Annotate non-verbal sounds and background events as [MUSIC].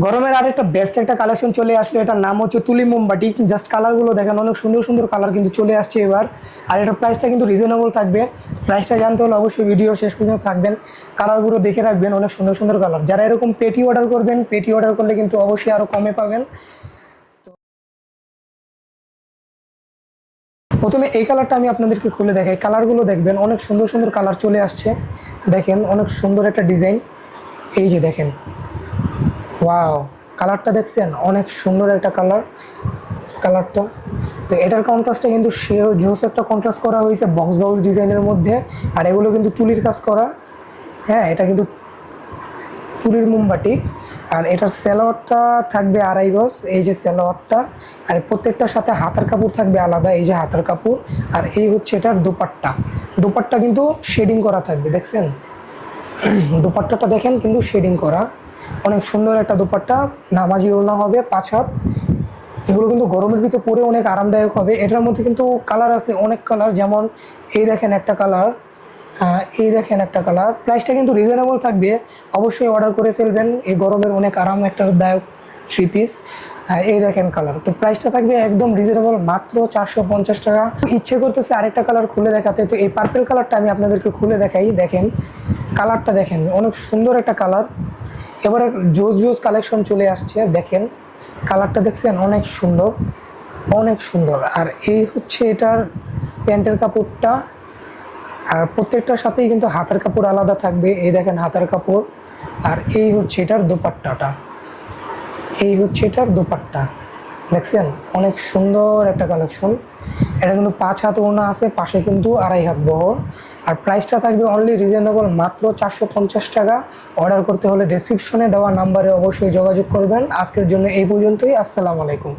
গরমের আর একটা বেস্ট একটা কালেকশন চলে আসলো, এটার নাম হচ্ছে তুলি মোমবাটি জাস্ট কালারগুলো দেখেন, অনেক সুন্দর সুন্দর কালার কিন্তু চলে আসছে এবার। আর এটার প্রাইসটা কিন্তু রিজনেবল থাকবে। প্রাইসটা জানতে হলে অবশ্যই ভিডিও শেষ পর্যন্ত থাকবেন। কালারগুলো দেখে রাখবেন, অনেক সুন্দর সুন্দর কালার যারা এরকম পেটি অর্ডার করবেন পেটি অর্ডার করলে কিন্তু অবশ্যই আরও কমে পাবেন। প্রথমে এই কালারটা আমি আপনাদেরকে খুলে দেখাই। কালারগুলো দেখবেন, অনেক সুন্দর সুন্দর কালার চলে আসছে। দেখেন, অনেক সুন্দর একটা ডিজাইন এই যে দেখেন। ওয়াও কালারটা দেখছেন? অনেক সুন্দর একটা কালার কালারটা তো। এটার কন্ট্রাস্টটা কিন্তু জোস একটা কন্ট্রাস্ট করা হয়েছে বক্স বক্স ডিজাইনের মধ্যে। আর এগুলো কিন্তু তুলির কাজ করা। হ্যাঁ এটা কিন্তু তুলির মোমবাটি আর এটার স্যালোয়ারটা থাকবে আড়াই গজ, এই যে স্যালোয়ারটা আর প্রত্যেকটার সাথে হাতার কাপড় থাকবে আলাদা, এই যে হাতার কাপড়। আর এই হচ্ছে এটার দোপাট্টা। দোপাট্টা কিন্তু শেডিং করা থাকবে, দেখছেন? [CLEARS THROAT] দোপাট্টাটা দেখেন কিন্তু শেডিং করা। অনেক সুন্দর একটা দোপাট্টা, নামাজি ওড়না হবে, পাঁচ হাত। এগুলো কিন্তু গরমের ভিতরে পরে অনেক আরামদায়ক হবে। এটার মধ্যে কিন্তু কালার আছে অনেক কালার, যেমন এই দেখেন একটা কালার এই দেখেন একটা কালার। প্রাইসটা কিন্তু রিজনেবল থাকবে, অবশ্যই অর্ডার করে ফেলবেন। এই গরমের অনেক আরাম একটা দায়ক থ্রি পিস এই দেখেন কালার। তো প্রাইসটা থাকবে একদম রিজনেবল মাত্র চারশো পঞ্চাশ টাকা। ইচ্ছে করতেছে আরেকটা কালার খুলে দেখাতে, তো এই পার্পেল কালারটা আমি আপনাদেরকে খুলে দেখাই। দেখেন, কালারটা দেখেন, অনেক সুন্দর একটা কালার। এবারে জোস জোস কালেকশন চলে আসছে, দেখেন। কালারটা দেখছেন? অনেক সুন্দর অনেক সুন্দর। আর এই হচ্ছে এটার প্যান্টের কাপড়টা। আর প্রত্যেকটার সাথেই কিন্তু হাতের কাপড় আলাদা থাকবে। এই দেখেন হাতের কাপড়। আর এই হচ্ছে এটার দোপাট্টাটা। এই হচ্ছে এটার দোপাট্টা। দেখছেন? অনেক সুন্দর একটা কালেকশন এটা কিন্তু পাঁচ হাত ওড়না আছে, পাশে কিন্তু আড়াই হাত বহর। আর প্রাইসটা থাকবে অনলি রিজনেবল মাত্র চারশো পঞ্চাশ টাকা। অর্ডার করতে হলে ডেসক্রিপশনে দেওয়া নাম্বারে অবশ্যই যোগাযোগ করবেন। আজকের জন্য এই পর্যন্তই। আসসালামু আলাইকুম।